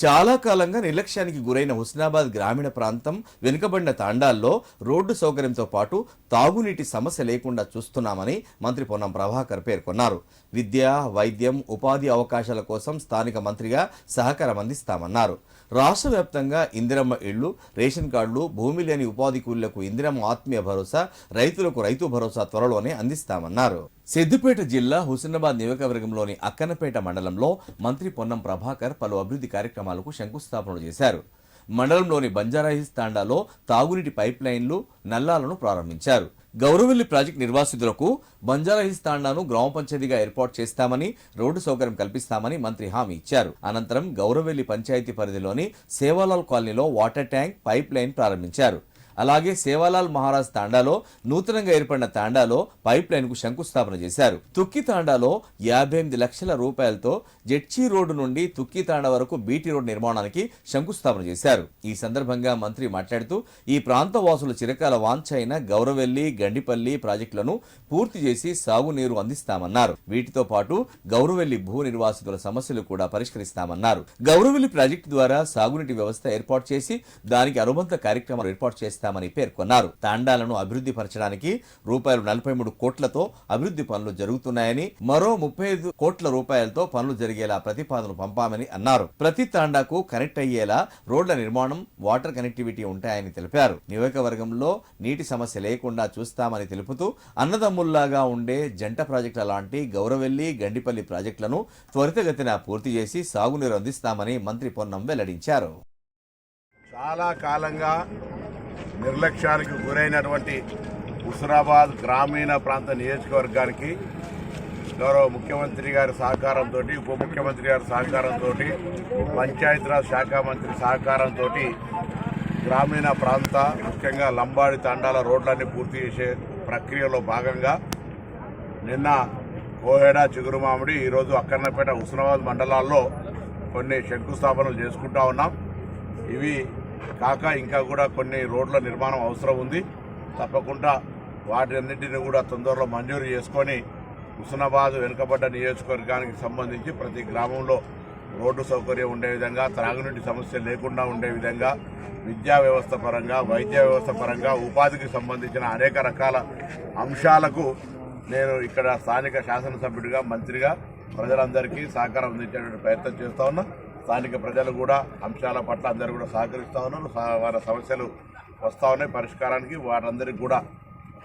చాలా కాలంగా నిర్లక్ష్యానికి గురైన హుస్నాబాద్ గ్రామీణ ప్రాంతం వెనుకబడిన తాండాల్లో రోడ్డు సౌకర్యంతో పాటు తాగునీటి సమస్య లేకుండా చూస్తున్నామని మంత్రి పొన్నం ప్రభాకర్ పేర్కొన్నారు. విద్య వైద్యం ఉపాధి అవకాశాల కోసం స్థానిక మంత్రిగా సహకారం అందిస్తామన్నారు. రాష్ట్ర వ్యాప్తంగా ఇందిరమ్మ ఇళ్ళు రేషన్ కార్డులు భూమి లేని ఉపాధి కూలీలకు ఇందిరమ్మ ఆత్మీయ భరోసా రైతులకు రైతు భరోసా త్వరలోనే అందిస్తామన్నారు. సిద్దిపేట జిల్లా హుస్నాబాద్ నియోజకవర్గంలోని అక్కనపేట మండలంలో మంత్రి పొన్నం ప్రభాకర్ పలు అభివృద్ధి కార్యక్రమాలకు శంకుస్థాపనలు చేశారు. మండలంలోని బంజారాహిల్స్ తాండాలో తాగునీటి పైప్ లైన్లు నల్లాలను ప్రారంభించారు. గౌరవల్లి ప్రాజెక్టు నిర్వాసితులకు బంజారాహిల్స్ తాండాను గ్రామ పంచాయతీగా ఏర్పాటు చేస్తామని రోడ్డు సౌకర్యం కల్పిస్తామని మంత్రి హామీ ఇచ్చారు. అనంతరం గౌరవెల్లి పంచాయతీ పరిధిలోని సేవాలాల్ కాలనీలో వాటర్ ట్యాంక్ పైప్ లైన్ ప్రారంభించారు. అలాగే సేవాలాల్ మహారాజ్ తాండాలో నూతనంగా ఏర్పడిన తాండాలో పైప్ లైన్కు శంకుస్థాపన చేశారు. తుక్కి తాండాలో యాభై ఎనిమిది లక్షల రూపాయలతో జెడ్చీ రోడ్డు నుండి తుక్కి తాండా వరకు బీటీ రోడ్ నిర్మాణానికి శంకుస్థాపన చేశారు. ఈ సందర్భంగా మంత్రి మాట్లాడుతూ ఈ ప్రాంత వాసుల చిరకాల వాంఛ అయిన గౌరవెల్లి గండిపల్లి ప్రాజెక్టులను పూర్తి చేసి సాగునీరు అందిస్తామన్నారు. వీటితో పాటు గౌరవెల్లి భూ నిర్వాసితుల సమస్యలు కూడా పరిష్కరిస్తామన్నారు. గౌరవెల్లి ప్రాజెక్టు ద్వారా సాగునీటి వ్యవస్థ ఏర్పాటు చేసి దానికి అనుబంధ కార్యక్రమాలు ఏర్పాటు చేస్తామని పేర్కొన్నారు. తాండాలను అభివృద్ధి పరచడానికి రూపాయలు నలభై మూడు కోట్లతో అభివృద్ధి పనులు జరుగుతున్నాయని మరో ముప్పై ఐదు కోట్ల రూపాయలతో పనులు జరిగేలా ప్రతిపాదనలు పంపామని అన్నారు. ప్రతి తాండాకు కనెక్ట్ అయ్యేలా రోడ్ల నిర్మాణం వాటర్ కనెక్టివిటీ ఉంటాయని తెలిపారు. నియోజకవర్గంలో నీటి సమస్య లేకుండా చూస్తామని తెలుపుతూ అన్నదమ్ముల్లాగా ఉండే జంట ప్రాజెక్టుల లాంటి గౌరవెల్లి గండిపల్లి ప్రాజెక్టులను త్వరితగతిన పూర్తి చేసి సాగునీరు అందిస్తామని మంత్రి పొన్నం వెల్లడించారు. చాలా కాలంగా నిర్లక్ష్యానికి గురైనటువంటి హుసరాబాద్ గ్రామీణ ప్రాంత నియోజకవర్గానికి గౌరవ ముఖ్యమంత్రి గారి సహకారంతో ఉప ముఖ్యమంత్రి గారి సహకారంతో పంచాయతీరాజ్ శాఖ మంత్రి సహకారంతో గ్రామీణ ప్రాంత ముఖ్యంగా లంబాడి తండాల రోడ్లన్నీ పూర్తి చేసే ప్రక్రియలో భాగంగా నిన్న కోహెడ చిగురుమామిడి ఈరోజు అక్కన్నపేట హుస్నాబాద్ మండలాల్లో కొన్ని శంకుస్థాపనలు చేసుకుంటా ఉన్నాం. ఇవి కాక ఇంకా కూడా కొన్ని రోడ్ల నిర్మాణం అవసరం ఉంది. తప్పకుండా వాటన్నిటిని కూడా తొందరలో మంజూరు చేసుకొని హుస్నాబాద్ వెనుకబడ్డ నియోజకవర్గానికి సంబంధించి ప్రతి గ్రామంలో రోడ్డు సౌకర్యం ఉండే విధంగా త్రాగునీటి సమస్య లేకుండా ఉండే విధంగా విద్యా వ్యవస్థ పరంగా వైద్య వ్యవస్థ పరంగా ఉపాధికి సంబంధించిన అనేక రకాల అంశాలకు నేను ఇక్కడ స్థానిక శాసనసభ్యుడిగా మంత్రిగా ప్రజలందరికీ సహకారం అందించేటువంటి ప్రయత్నం చేస్తా ఉన్నా. స్థానిక ప్రజలు కూడా అంశాల పట్ల అందరూ కూడా సహకరిస్తా ఉన్నారు. వారి సమస్యలు వస్తూ ఉన్నాయి. పరిష్కారానికి వారందరికీ కూడా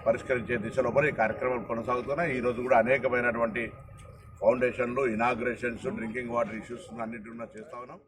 పరిష్కరించే దిశలో ఈ కార్యక్రమాలు కొనసాగుతున్నాయి. ఈ రోజు కూడా అనేకమైనటువంటి ఫౌండేషన్లు ఇనాగ్రేషన్స్ డ్రింకింగ్ వాటర్ ఇష్యూస్ అన్నిటి చేస్తా ఉన్నాం.